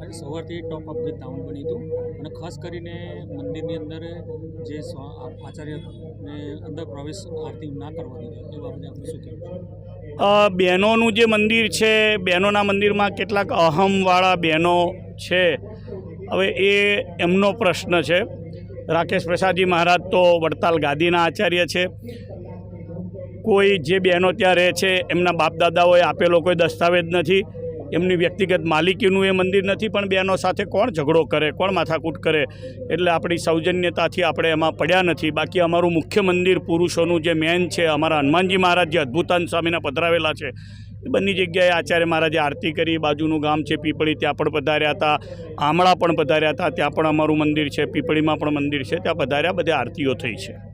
આજે સવારથી top of the town બન્યું હતું. અને ખાસ કરીને મંદિરની અંદર જે આચાર્યને અંદર પ્રવેશ આરતી ના કરવા એ બાબતે આપણે શું કહેવું બહેનોનું જે મંદિર છે, બહેનોના મંદિરમાં કેટલાક અહમવાળા બહેનો છે. હવે એ એમનો પ્રશ્ન છે. રાકેશ પ્રસાદજી મહારાજ તો વડતાલ ગાદીના આચાર્ય છે. કોઈ જે બહેનો ત્યાં રહે છે, એમના બાપ દાદાઓએ આપેલો કોઈ દસ્તાવેજ નથી. એમની વ્યક્તિગત માલિકીનું એ મંદિર નથી, પણ બહેનો સાથે કોણ ઝઘડો કરે, કોણ માથાકૂટ કરે? એટલે આપણી સૌજન્યતાથી આપણે એમાં પડ્યા નથી. બાકી અમારું મુખ્ય મંદિર પુરુષોનું જે મેન છે, અમારા હનુમાનજી મહારાજ જે અદ્ભુતાન સ્વામીના પધરાવેલા છે, એ બંને જગ્યાએ આચાર્ય મહારાજે આરતી કરી. બાજુનું ગામ છે પીપળી, ત્યાં પણ પધાર્યા હતા. આમળા પણ પધાર્યા હતા. ત્યાં પણ અમારું મંદિર છે, પીપળીમાં પણ મંદિર છે. ત્યાં પધાર્યા, બધે આરતીઓ થઈ છે.